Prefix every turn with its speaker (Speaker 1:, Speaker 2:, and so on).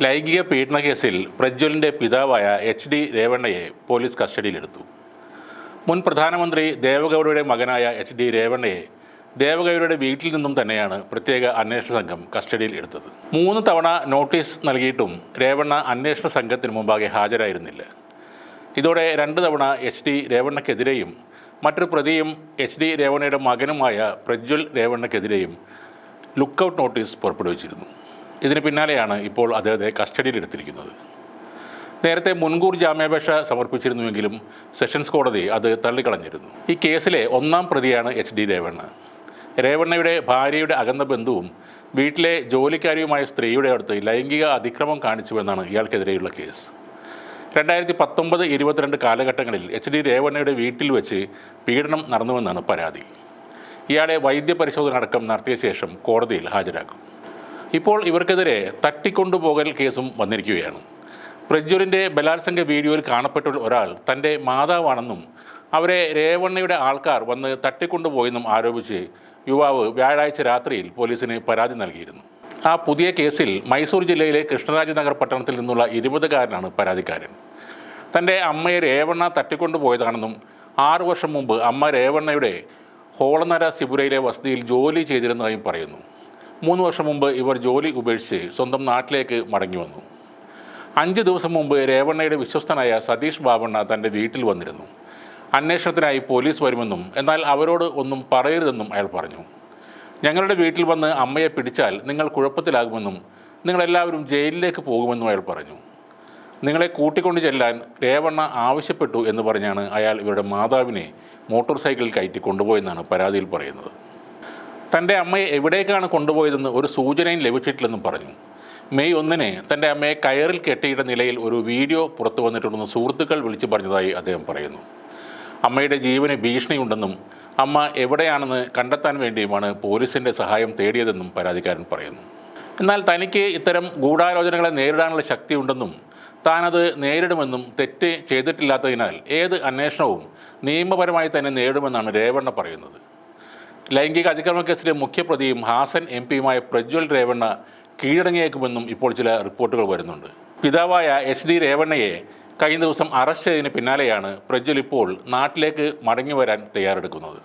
Speaker 1: ലൈംഗിക പീഡന കേസിൽ പ്രജ്വലിന്റെ പിതാവായ എച്ച് ഡി രേവണ്ണയെ പോലീസ് കസ്റ്റഡിയിലെടുത്തു. മുൻ പ്രധാനമന്ത്രി ദേവഗൌഡയുടെ മകനായ എച്ച് ഡി രേവണ്ണയെ ദേവഗൌഡയുടെ വീട്ടിൽ നിന്നും തന്നെയാണ് പ്രത്യേക അന്വേഷണ സംഘം കസ്റ്റഡിയിൽ എടുത്തത്. മൂന്ന് തവണ നോട്ടീസ് നൽകിയിട്ടും രേവണ്ണ അന്വേഷണ സംഘത്തിന് മുമ്പാകെ ഹാജരായിരുന്നില്ല. ഇതോടെ രണ്ട് തവണ എച്ച് ഡി രേവണ്ണയ്ക്കെതിരെയും മറ്റൊരു പ്രതിയും എച്ച് ഡി രേവണ്ണയുടെ മകനുമായ പ്രജ്വൽ രേവണ്ണയ്ക്കെതിരെയും ലുക്കൌട്ട് നോട്ടീസ് പുറപ്പെടുവിച്ചിരുന്നു. ഇതിന് പിന്നാലെയാണ് ഇപ്പോൾ അദ്ദേഹത്തെ കസ്റ്റഡിയിലെടുത്തിരിക്കുന്നത്. നേരത്തെ മുൻകൂർ ജാമ്യാപേക്ഷ സമർപ്പിച്ചിരുന്നുവെങ്കിലും സെഷൻസ് കോടതി അത് തള്ളിക്കളഞ്ഞിരുന്നു. ഈ കേസിലെ ഒന്നാം പ്രതിയാണ് എച്ച് ഡി രേവണ്ണ രേവണ്ണയുടെ ഭാര്യയുടെ അകന്ന ബന്ധുവും വീട്ടിലെ ജോലിക്കാരിയുമായ സ്ത്രീയുടെ അടുത്ത് ലൈംഗിക അതിക്രമം കാണിച്ചുവെന്നാണ് ഇയാൾക്കെതിരെയുള്ള കേസ്. രണ്ടായിരത്തി പത്തൊമ്പത് ഇരുപത്തിരണ്ട് കാലഘട്ടങ്ങളിൽ എച്ച് ഡി രേവണ്ണയുടെ വീട്ടിൽ വെച്ച് പീഡനം നടന്നുവെന്നാണ് പരാതി. ഇയാളെ വൈദ്യപരിശോധന അടക്കം നടത്തിയ ശേഷം കോടതിയിൽ ഹാജരാക്കും. ഇപ്പോൾ ഇവർക്കെതിരെ തട്ടിക്കൊണ്ടുപോകൽ കേസും വന്നിരിക്കുകയാണ്. പ്രജ്വലിന്റെ ബലാത്സംഗ വീഡിയോയിൽ കാണപ്പെട്ട ഒരാൾ തന്റെ മാതാവാണെന്നും അവരെ രേവണ്ണയുടെ ആൾക്കാർ വന്ന് തട്ടിക്കൊണ്ടുപോയെന്നും ആരോപിച്ച് യുവാവ് വ്യാഴാഴ്ച രാത്രിയിൽ പോലീസിന് പരാതി നൽകിയിരുന്നു. ആ പുതിയ കേസിൽ മൈസൂർ ജില്ലയിലെ കൃഷ്ണരാജനഗർ പട്ടണത്തിൽ നിന്നുള്ള ഇരുപതുകാരനാണ് പരാതിക്കാരൻ. തന്റെ അമ്മയെ രേവണ്ണ തട്ടിക്കൊണ്ടുപോയതാണെന്നും ആറു വർഷം മുമ്പ് അമ്മ രേവണ്ണയുടെ ഹോളനര സിബുരയിലെ വസതിയിൽ ജോലി ചെയ്തിരുന്നതായും പറയുന്നു. മൂന്ന് വർഷം മുമ്പ് ഇവർ ജോലി ഉപേക്ഷിച്ച് സ്വന്തം നാട്ടിലേക്ക് മടങ്ങി വന്നു. അഞ്ച് ദിവസം മുമ്പ് രേവണ്ണയുടെ വിശ്വസ്തനായ സതീഷ് ബാബണ്ണ തന്റെ വീട്ടിൽ വന്നിരുന്നു. അന്വേഷണത്തിനായി പോലീസ് വരുമെന്നും എന്നാൽ അവരോട് ഒന്നും പറയരുതെന്നും അയാൾ പറഞ്ഞു. ഞങ്ങളുടെ വീട്ടിൽ വന്ന് അമ്മയെ പിടിച്ചാൽ നിങ്ങൾ കുഴപ്പത്തിലാകുമെന്നും നിങ്ങളെല്ലാവരും ജയിലിലേക്ക് പോകുമെന്നും അയാൾ പറഞ്ഞു. നിങ്ങളെ കൂട്ടിക്കൊണ്ട് ചെല്ലാൻ രേവണ്ണ ആവശ്യപ്പെട്ടു എന്ന് പറഞ്ഞാണ് അയാൾ ഇവരുടെ മാതാവിനെ മോട്ടോർ സൈക്കിളിൽ കയറ്റി കൊണ്ടുപോയെന്നാണ് പരാതിയിൽ പറയുന്നത്. തന്റെ അമ്മയെ എവിടേക്കാണ് കൊണ്ടുപോയതെന്ന് ഒരു സൂചനയും ലഭിച്ചിട്ടില്ലെന്നും പറഞ്ഞു. മെയ് ഒന്നിന് തന്റെ അമ്മയെ കയറിൽ കെട്ടിയിട്ട നിലയിൽ ഒരു വീഡിയോ പുറത്തു വന്നിട്ടുണ്ടെന്ന് സുഹൃത്തുക്കൾ വിളിച്ചു പറഞ്ഞതായി അദ്ദേഹം പറയുന്നു. അമ്മയുടെ ജീവന് ഭീഷണിയുണ്ടെന്നും അമ്മ എവിടെയാണെന്ന് കണ്ടെത്താൻ വേണ്ടിയുമാണ് പോലീസിന്റെ സഹായം തേടിയതെന്നും പരാതിക്കാരൻ പറയുന്നു. എന്നാൽ തനിക്ക് ഇത്തരം ഗൂഢാലോചനകളെ നേരിടാനുള്ള ശക്തിയുണ്ടെന്നും താനത് നേരിടുമെന്നും തെറ്റ് ചെയ്തിട്ടില്ലാത്തതിനാൽ ഏത് അന്വേഷണവും നിയമപരമായി തന്നെ നേരിടുമെന്നാണ് രേവണ്ണ പറയുന്നത്. ലൈംഗിക അതിക്രമ കേസിലെ മുഖ്യപ്രതിയും ഹാസൻ എം പിയുമായ പ്രജ്വൽ രേവണ്ണ കീഴടങ്ങിയേക്കുമെന്നും ഇപ്പോൾ ചില റിപ്പോർട്ടുകൾ വരുന്നുണ്ട്. പിതാവായ എച്ച് ഡി രേവണ്ണയെ കഴിഞ്ഞ ദിവസം അറസ്റ്റ് ചെയ്തതിന് പിന്നാലെയാണ് പ്രജ്വൽ ഇപ്പോൾ നാട്ടിലേക്ക് മടങ്ങി വരാൻ തയ്യാറെടുക്കുന്നത്.